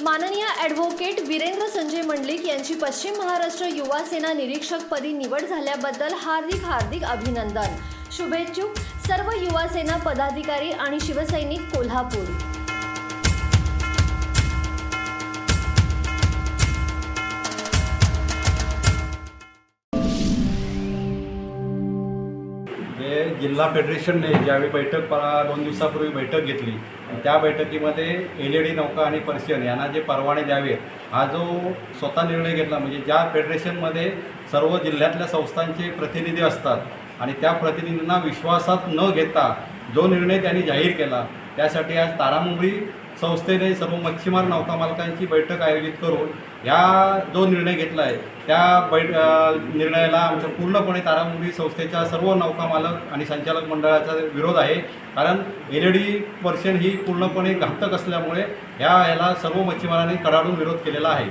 माननीय ॲडव्होकेट वीरेंद्र संजय मंडलिक यांची पश्चिम महाराष्ट्र युवा सेना निरीक्षकपदी निवड झाल्याबद्दल हार्दिक हार्दिक अभिनंदन. शुभेच्छुक. सर्व युवा सेना पदाधिकारी आणि शिवसैनिक कोल्हापूर. हे जिल्हा फेडरेशनने ज्यावेळी बैठक परा दोन दिवसापूर्वी बैठक घेतली त्या बैठकीमध्ये एल ई डी नौका आणि पर्शियन यांना जे परवाने द्यावेत हा जो स्वतः निर्णय घेतला म्हणजे ज्या फेडरेशनमध्ये सर्व जिल्ह्यातल्या संस्थांचे प्रतिनिधी असतात आणि त्या प्रतिनिधींना विश्वासात न घेता जो निर्णय त्यांनी जाहीर केला त्यासाठी आज तारामुंबरी संस्थेने सर्व मच्छीमार नौका मालकांची बैठक आयोजित करून या जो निर्णय घेतला आहे त्या बैठ निर्णयाला आमच्या पूर्णपणे तारामुंडी संस्थेच्या सर्व नौका मालक आणि संचालक मंडळाचा विरोध आहे. कारण L E D purse seine ही पूर्णपणे घातक असल्यामुळे ह्या याला सर्व मच्छीमारांनी कडाडून विरोध केलेला आहे.